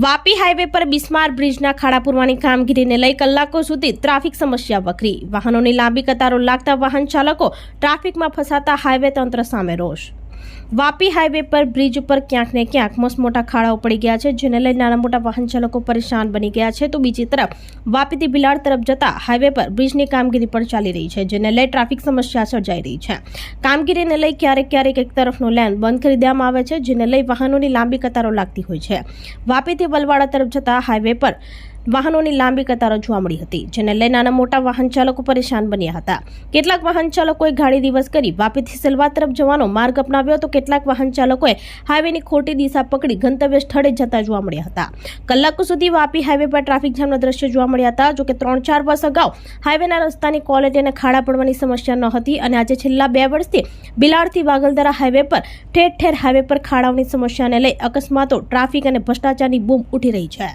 Vapi highway પર બિસ્માર બ્રિજના ખાડા પૂરવાની કામગીરીને લઈ કલાકો સુધી ટ્રાફિક સમસ્યા વકરી. વાહનોની લાંબી કતારો લાગતા વાહન ચાલકો ટ્રાફિકમાં ફસાતા હાઈવે તંત્ર સામે રોષ. વાપી હાઈવે પર બ્રિજ ઉપર ક્યાંક ને ક્યાંક મસ્ત મોટા ખાડાઓ પડી ગયા છે, જેને લઈ નાના મોટા વાહન ચાલકો પરેશાન બની ગયા છે. તો બીજી તરફ, વાપીથી ભિલાડ તરફ જતા હાઈવે પર બ્રિજની કામગીરી પણ ચાલી રહી છે, જેને લઈ ટ્રાફિક સમસ્યા સર્જાઈ રહી છે. કામગીરીને લઈ ક્યારેક ક્યારેક એક તરફનો લેન બંધ કરી દેવામાં આવે છે, જેને લઈ વાહનોની લાંબી કતારો લાગતી હોય છે. વાપીથી વલવાડા તરફ જતા હાઈવે પર વાહનોની લાંબી કતારો જોવા મળી હતી, જેને લઈ નાના મોટા વાહન ચાલકો પરેશાન બન્યા હતા. કેટલાક વાહન ચાલકોએ ગાડી દિવસ કરી વાપીથી સલવા તરફ જવાનો માર્ગ અપનાવ્યો તો કેટલાક વાહન ચાલકોએ હાઈવેની ખોટી દિશા પકડી ગંતવ્ય સ્થળે જતા જોવા મળ્યા હતા. કલાકો સુધી વાપી હાઈવે પર ટ્રાફિક જામના દ્રશ્યો જોવા મળ્યા હતા જોકે ત્રણ ચાર વર્ષ અગાઉ હાઈવેના રસ્તાની ક્વોલિટી અને ખાડા પડવાની સમસ્યા ન હતી અને આજે છેલ્લા બે વર્ષથી બિલાડથી વાગલદરા હાઈવે પર ઠેર ઠેર હાઈવે પર ખાડાઓની સમસ્યાને લઈ અકસ્માતો ટ્રાફિક અને ભ્રષ્ટાચારની બૂમ ઉઠી રહી છે.